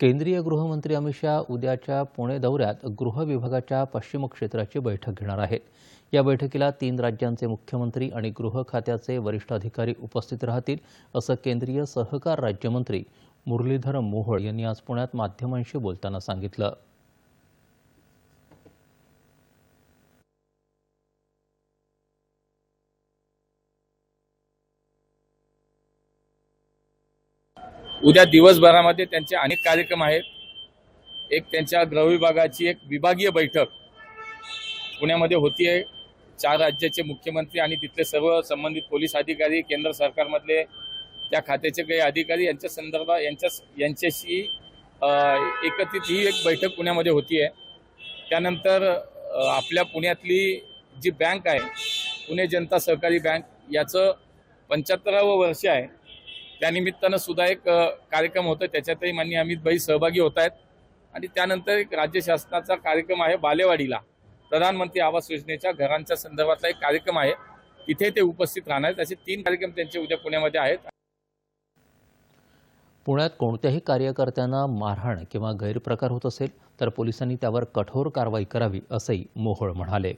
केंद्रीय गृहमंत्री अमित शहा उद्याच्या पुणे दौऱ्यात गृह विभागाच्या पश्चिम क्षेत्राची बैठक घेणार आहेत. या बैठकीला तीन राज्यांचे मुख्यमंत्री आणि गृह खात्याचे वरिष्ठ अधिकारी उपस्थित राहतील असं केंद्रीय सहकार राज्यमंत्री मुरलीधर मोहोळ यांनी आज पुण्यात माध्यमांशी बोलताना सांगितलं. उद्या दिवसभरामध्ये त्यांचे अनेक कार्यक्रम आहेत. एक त्यांच्या गृह विभागाची एक विभागीय बैठक पुण्यामध्ये होती आहे. चार राज्याचे मुख्यमंत्री आणि तिथले सर्व संबंधित पोलीस अधिकारी केंद्र सरकारमधले त्या खात्याचे काही अधिकारी यांच्या संदर्भात यांच्या यांच्याशी एकत्रित ही एक बैठक पुण्यामध्ये होती आहे. त्यानंतर आपल्या पुण्यातली जी बँक आहे पुणे जनता सहकारी बँक याचं पंच्याहत्तरावं वर्ष आहे. त्यानिमित्तानं सुद्धा एक कार्यक्रम होतो त्याच्यातही माननीय अमित भाई सहभागी होत आहेत. आणि त्यानंतर एक राज्य शासनाचा कार्यक्रम आहे बालेवाडीला. प्रधानमंत्री आवास योजनेच्या घरांच्या संदर्भातला एक कार्यक्रम आहे. तिथे ते उपस्थित राहणार आहेत. असे तीन कार्यक्रम त्यांचे उद्या पुण्यामध्ये आहेत. पुण्यात कोणत्याही कार्यकर्त्यांना मारहाण किंवा गैरप्रकार होत असेल तर पोलिसांनी त्यावर कठोर कारवाई करावी असंही मोहोळ म्हणाले.